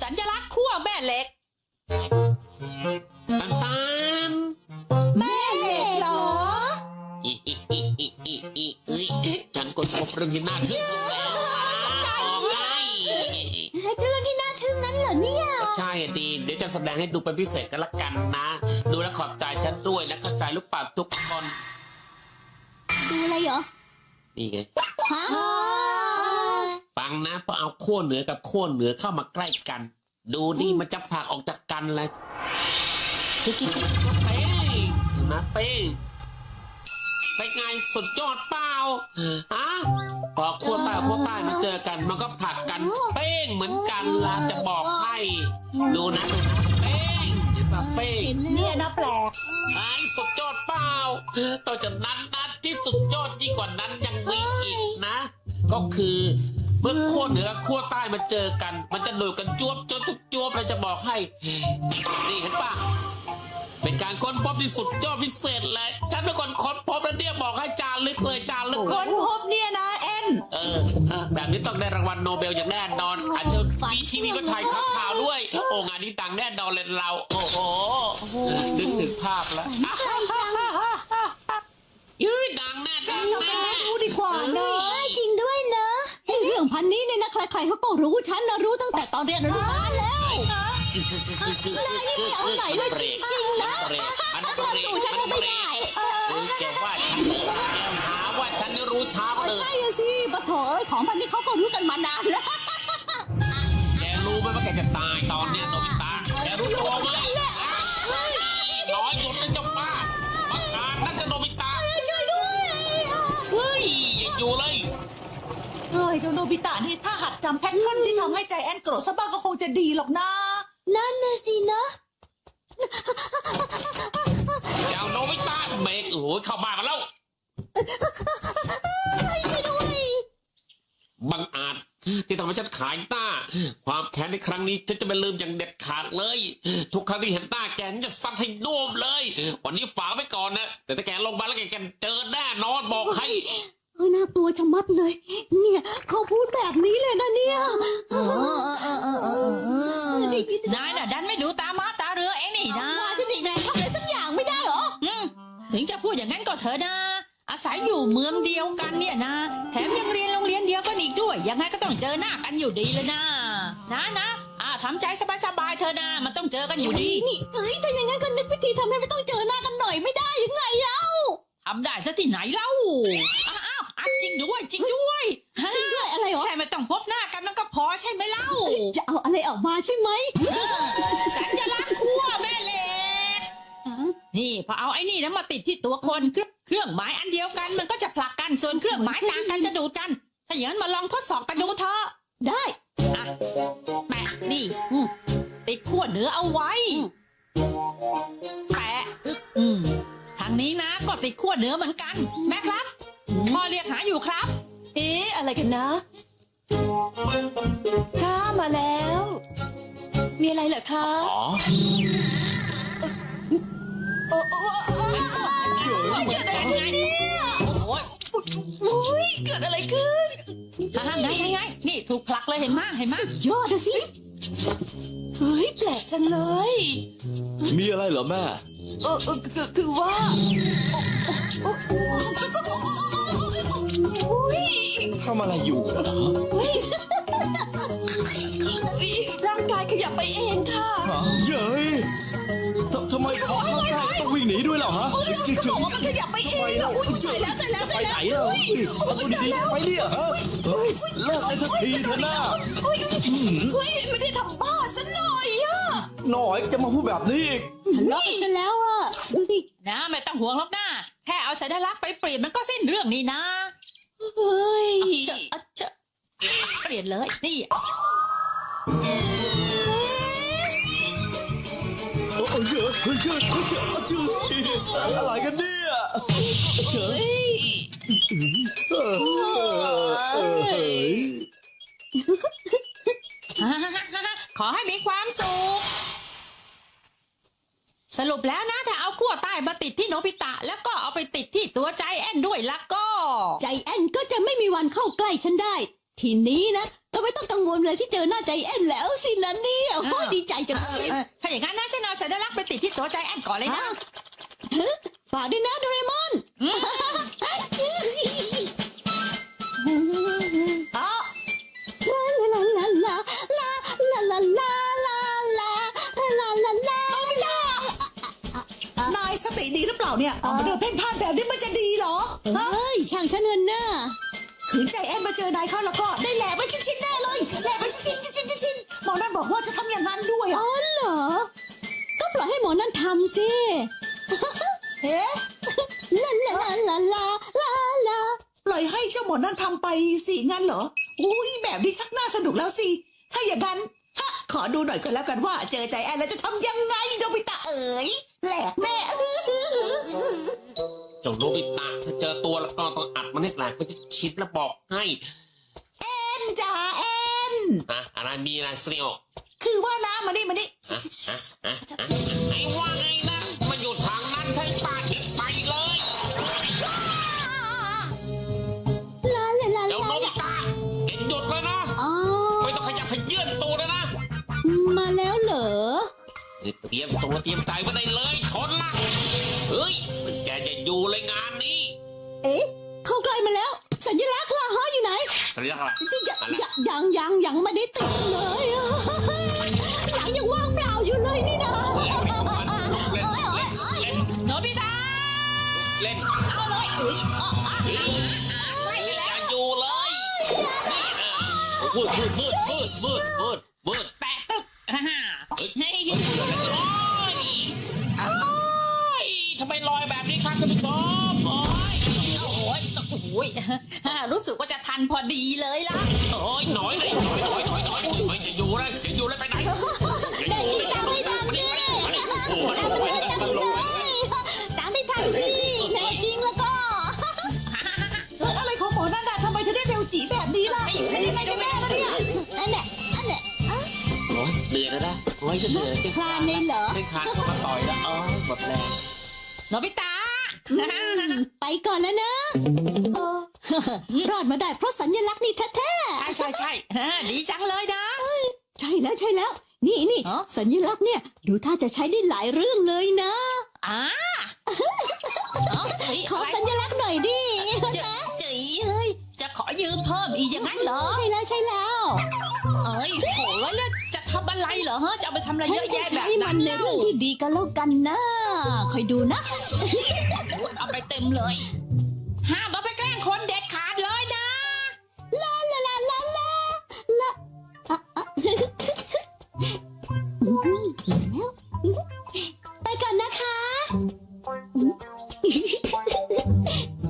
สัญลักษณ์ขั้วแม่เหล็ก ตันตันแม่เหล็กเหรออีอีอีอีอีอีเอ้ยฉันกดพบเรื่องที่น่าทึ่งแล้วนะบอกไงเรื่องที่น่าทึ่งนั้นเหรอเนี่ย ใช่อะดีเดี๋ยวจะแสดงให้ดูเป็นพิเศษกันละกันนะ ดูแลวขอบใจฉันด้วยนะเข้าใจหรือเปล่าทุกคน ดูอะไรเหรอ นี่ไงฮะ ฟังนะพอเอาขั้วเหนือกับขั้วเหนือเข้ามาใกล้กัน ดูนี่มันจะผลักออกจากกันเลยจุ๊จุ๊จุ๊จุ๊เป้งเห็นไหมาเป้งไปไงสุดยอดเปล่าฮะพอขั้วใต้กับขั้วใต้มาเจอกันมันก็ผลักกันเป้งเหมือนกันละจะบอกให้ดูนะดูนะเป้งเห็นปะเป้งเนี่ยนะแปลกไอ้สุดยอดเปล่าต่อจากนั้นนะที่สุดยอดยิ่งกว่านั้นยังมีอีกนะ ก็คือ เมื่อขั้วเหนือกับขั้วใต้มาเจอกัน มันจะโดดกันจวบจวบจวบจวบเราจะบอกให้ นี่เห็นปะเป็นการค้นพบที่สุดยอดพิเศษเลยฉันเป็นคนค้นพบแล้วเนี่ยบอกให้จารึกเลยจารึกค้นพบเนี่ยนะแอนเออเออแบบนี้ต้องได้รางวัลโนเบลอย่างแน่นอน อาจจะมีทีวีก็ถ่ายข่าวด้วย โอ้งานนี้ดังแน่นอนเลยเรา โอ้โหนึกถึงภาพแล้วยืดดังแน่ดังแน่ รู้ดีกว่าเนอะจริงด้วยเนอะ ไอ้เรื่องพันนี้เนี่ยนะ ใครๆเขาก็รู้ฉันนะรู้ตั้งแต่ตอนเรียนอนุบาลแล้วคือคือคือคือคือนายนี่ไม่เอาไหนเลยจริงๆนะมันเบรกมันเบรกสู้ฉันมันก็เบไม่รได้กเออแกว่าฉันรู้แกหาว่าฉันนี่รู้ช้าอ๋อเลยใช่อะสิปะโถเอ้ยของพันนี้เขาก็รู้กันมานานแล้วแกรู้ไหมว่าแกจะตายตอนเนี้ยโนบิตะแกรู้ตัวไหมน้อยหยุ เฮ้ยเจ้าโนบิตะนี่ถ้าหัดจำแพทเทิร์นที่ทำให้ใจแอนโกรธซะบ้างก็คงจะดีหรอกนะ นั่นน่ะสินะ เจ้าโนบิตะเบรกโอ้โหเข้าบ้านมาแล้วบังอาจที่ทำให้ฉันขายต้า ความแค้นในครั้งนี้ฉันจะไม่ลืมอย่างเด็ดขาดเลย ทุกครั้งที่เห็นต้าแกฉันจะซัดให้น่วมเลย วันนี้ฝากไว้ก่อนนะ แต่ถ้าแกลงมาแล้วแกแกเจอแน่นอนบอกให้ เออน่ากลัวชะมัดเลย เนี่ย เขาพูดแบบนี้เลยนะเนี่ยได้ยินนายน่ะดันไม่ดูตามาตาเรือเองนี่นะว่าฉันอีกแรงทำอะไรสักอย่างไม่ได้เหรออืมถึงจะพูดอย่างนั้นก็เถอะนะ อาศัยอยู่เมืองเดียวกันเนี่ยนะ แถมยังเรียนโรงเรียนเดียวกันอีกด้วย ยังไงก็ต้องเจอหน้ากันอยู่ดีเลยนะ นะนะอ่าทำใจสบายๆเธอะนะ มันต้องเจอกันอยู่ดี นี่เอ้ยถ้าอย่างนั้นก็นึกวิธีทำให้ไม่ต้องเจอหน้ากันหน่อยไม่ได้ยังไงเล่าทำได้ซะที่ไหนเล่าอ้าวอ้าวอะ จริงด้วย จริงด้วยฮะจริงด้วยอะไรเหรอแค่ไม่ต้องพบหน้ากันมันก็พอใช่ไหมเล่า จะเอาอะไรออกมาใช่ไหมสัญลักษณ์ขั้วแม่เหล็กนี่พอเอาไอ้นี่นะมาติดที่ตัวคนเครื่องเครื่องหมายอันเดียวกัน มันก็จะผลักกันส่วนเครื่องหมายต่างกันจะดูดกัน ถ้าอย่างนั้นมาลองทดสอบกันดูเถอะได้อะแปะนี่อืมติดขั้วเหนือเอาไว้แปะอึ๊บอืมทางนี้นะก็ติดขั้วเหนือเหมือนกัน แม่ครับ พ่อเรียกหาอยู่ครับ เอ๊ะอะไรกันนะข้ามาแล้ว มีอะไรเหรอคะอ๋อโอ้โอ้โอ้โอ้เกิดอะไรขึ้นเนี่ยโอ้ยโอ้ยเกิดอะไรขึ้นฮ่าฮ่าไงไงไงนี่ถูกผลักเลยเห็นมั้ยเห็นมั้ยยอดอะสิเฮ้ยแปลกจังเลย มีอะไรเหรอแม่เออเออคือคือว่าโอ้โอ้โอ้ยทำอะไรอยู่เหรอเฮ้ยร่างกายขยับไปเองค่ะเย้ยททำไมพอเข้าใกล้ต้องวิ่งหนีด้วยเหรอฮะจริงก็บอกว่ามันขยับไปเองอะอุ้ยตายแล้วตายแล้วไปตายไหนแล้วอะเอาตัวดีๆไปเนี่ยฮะเฮ้ยเลิกเลยสักทีเถอะนะเฮ้ยเฮ้ยไม่ได้ทำบ้าซะหน่อยอะหน่อยจะมาพูดแบบนี้อีกทะเลาะกันซะแล้วอะดูสินะไม่ต้องห่วงหรอกนะแค่เอาสัญลักษณ์ไปเปลี่ยนมันก็สิ้นเรื่องนี่นะ เฮ้ยเจออะเจอเปลี่ยนเลย นี่โอ้ยเยอะเฮ้ยเจอเฮ้ยเจอเจออะไรกันเนี่ยเจอเออเออเฮ้ยขอให้มีความสุข สรุปแล้วนะ ถ้าเอาขั้วใต้มาติดที่โนบิตะ แล้วก็เอาไปติดที่ตัวใจแอนด้วยแล้วก็ ใจแอนก็จะไม่มีวันเข้าใกล้ฉันได้ ทีนี้นะโนบิไม่ต้องกังวลเลยที่เจอหน้าใจแอนแล้วสินะเนี่ยโอ้ยดีใจจังเลยเออถ้าอย่างนั้นนะฉันเอาสัญลักษณ์ไปติดที่ตัวใจแอนก่อนเลยนะฝากด้วยนะโดเรมอนอ๋ เปล่าเนี่ยเอามาเดินเพ่นพ่านแบบนี้มันจะดีเหรอฮะเฮ้ยช่างฉันเงินหน้าขืนใจแอนมาเจอนายเขาแล้วก็ได้แหลกไปชิ้นๆแน่เลยแหลกไปชิ้นๆชิ้นๆชิ้นๆหมอนั่นบอกว่าจะทำอย่างนั้นด้วยอ๋อะอเหรอ ก็ปล่อยให้หมอนั่นทำสิเอ๊ะลาลาลาลาลาลาปล่อยให้เจ้าหมอนั่นทำไปสิงั้นเหรออุ้ยแบบนี้ชักน่าสนุกแล้วสิถ้าอย่างนั้นฮะขอดูหน่อยก็แล้วกันว่า เจอใจแอนแล้วจะทำยังไงโนบิตะเอ๋ยแหลกแน่เจ้า โนบิตะถ้าเจอตัวแล้วก็ต้องอัดมันให้แหลกมันจะชิดแล้วบอกให้แอนจ๋าแอนอะอะไรมีอะไรสริโอคือว่านะมานี่มานี่ไอ้ว่าไงนะมาอยู่ทางนั้นใช่ป่าหิดไปเลยลาลาลาเจ้าโนบิตะเอ็นหยุดเลยนะไม่ต้องขยับขยื่นตัวเลยนะมาแล้วเหรอเตรียมตัวเตรียมใจไว้ได้เลย ลักษณ์อะไรยังอะไร ยังยังยังไม่ได้ติดเลยหลังยังว่างเปล่าอยู่เลยนี่นะเล่นไปก่อนเล่นเล่นโนบิตะเล่นเอาเลยเอ้ยอ๋ออ๋อเล่นอย่าอยู่เลยนี่เออมืดมืดมืดมืดมืดมืดมืดแปะตึกฮ่าฮ่าเฮ้ยลอยโอ้ยทำไมลอยแบบนี้ครับท่านผู้ชมโอ้ยโอ้ยโอ้ยฮ่ารู้สึกว่าจะทันพอดีเลยล่ะ โอ้ยหน่อยเลยหน่อยหน่อยหน่อยหน่อยไม่จะอยู่เลยจะอยู่เลยไปไหนจะอยู่เลยมาดิมาดิมาดิโอ้โหมันลอยมันลอยตามไม่ทันสิแน่จริงแล้วก็เฮ้ยอะไรของหมอนั่นน่ะทำไมถึงได้เร็วจีแบบนี้ล่ะเป็นยังไงกันแน่นะเนี่ยอันเนี้ยอันเนี้ยโอ้ยเหนื่อยแล้วนะโอ้ยจะเหนื่อยจะคลานเลยเหรอฉันคลานเข้ามาต่อยแล้วอ๋อหมดแรงโนบิตะ ไปก่อนแล้วนะรอดมาได้เพราะสัญลักษณ์นี่แท้ใช่ใช่ใช่ฮ่าดีจังเลยนะๆใช่แล้วใช่แล้ว นี่นี่ฮะสัญลักษณ์เนี่ย ดูท่าจะใช้ได้หลายเรื่องเลยนะ อ่าเอ้าเฮ้ยขออะไรสัญลักษณ์หน่อยดิจะจีเฮ้ยจะขอยืมเพิ่มอีกอย่างนั้นเหรอ ใช่แล้วใช่แล้ว เอ้ยโถ่แล้วจะทำอะไรเหรอฮะ จะเอาไปทำอะไรฉัเยนอะจะแยะแบใช้บมันั้นนในเล่าเรื่องที่ดีกันแล้วกันนะคอยดูนะเอาไปเต็มเลย ห้ามเอาไปแกล้งคนเด็ดขาดเลยนะลาลาลาลาลาลาอะอะอืมแล้วไปก่อนนะคะอืม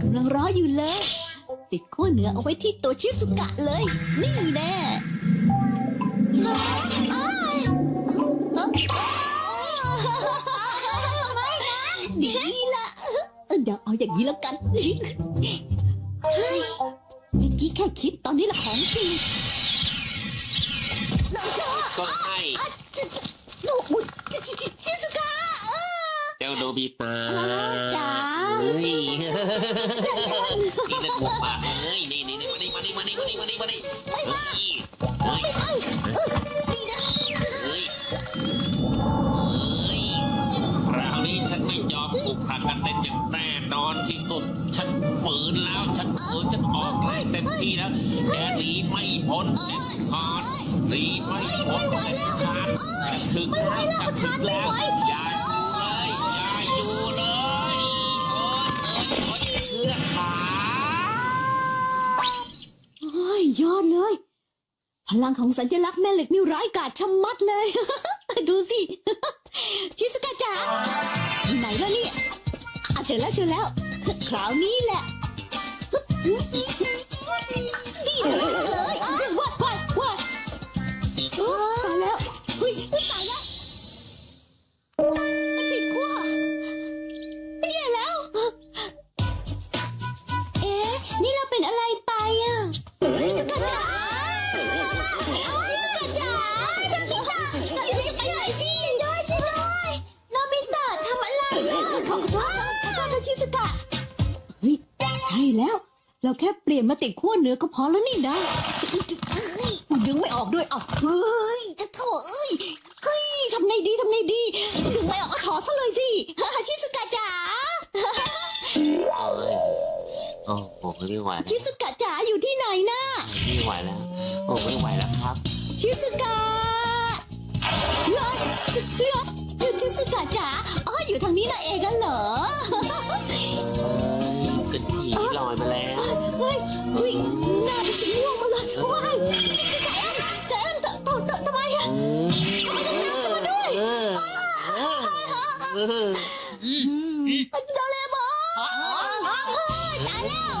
กำลังรออยู่เลย ติดขั้วเหนือเอาไว้ที่ตัวชิสุกะเลย นี่แน่อ้ายดีละดี๋ย วเอาอย่างนี้แล้วกันเฮ้ยเมื่อกี้แค่คิดตอนนี้ละของจริงน้องจ้าก็ให้จะจะหนูอุ๊จะจะจะชิสกาเออ เจ้าโนบิตะจ๋า เฮ้ยนี่เล่นหมวกมากเฮ้ยนี่นี่นี่มาดิมาดิมาดิมาดิมาดิมาดิเที่สุด ฉันฝืนแล้วฉันฝืนฉันออกแรงเต็มที่แล้วแกหนีไม่พ้นเด็ดขาดหนีไม่พ้นเด็ดขาดถึงแล้วฉันถึงแล้วอย่าอยู่เลยอย่าอยู่เลยโอ๊ยโอ๊ยโอ๊ยเชือกขาโอ้ยยอดเลย พลังของสัญลักษณ์แม่เหล็กนี่ร้ายกาจชะมัดเลย ดูสิ ชิสกาจ๋าอยู่ไหนแล้วเนี่ยอะเจอแล้วเจอแล้ว คราวนี้แหละนี่เลย แล้ว เราแค่เปลี่ยนมาติดขั้วเหนือก็พอแล้วนี่นะดึงไม่ออกด้วยอะเฮ้ยจะโถเอ้ยเฮ้ยทำไงดีทำไงดีดึงไม่ออกก็ถอดซะเลยสิชิสกะจ๋าเอ้ยโอ้โหไม่ไหวแล้วชิสกะจ๋าอยู่ที่ไหนนะไม่ไหวแล้วโอ้ไม่ไหวแล้วครับ ชิสกะเหรอเหรออยู่ชิสกะจ๋าอ๋ออยู่ทางนี้นะเองกันเหรอ อโดเรมอนเฮ้ยตายแล้ว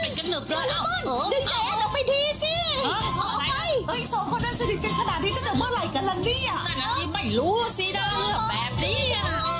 เป็นกันหนึบเลยเอ้าดึงใจแอนออกไปทีสิออกไปเอ้ยสองคนนั้นสนิทกันขนาดนี้ตั้งแต่เมื่อไหร่กันล่ะเนี่ยนั่นนะที่ไม่รู้สินะเรื่องแบบนี้อะ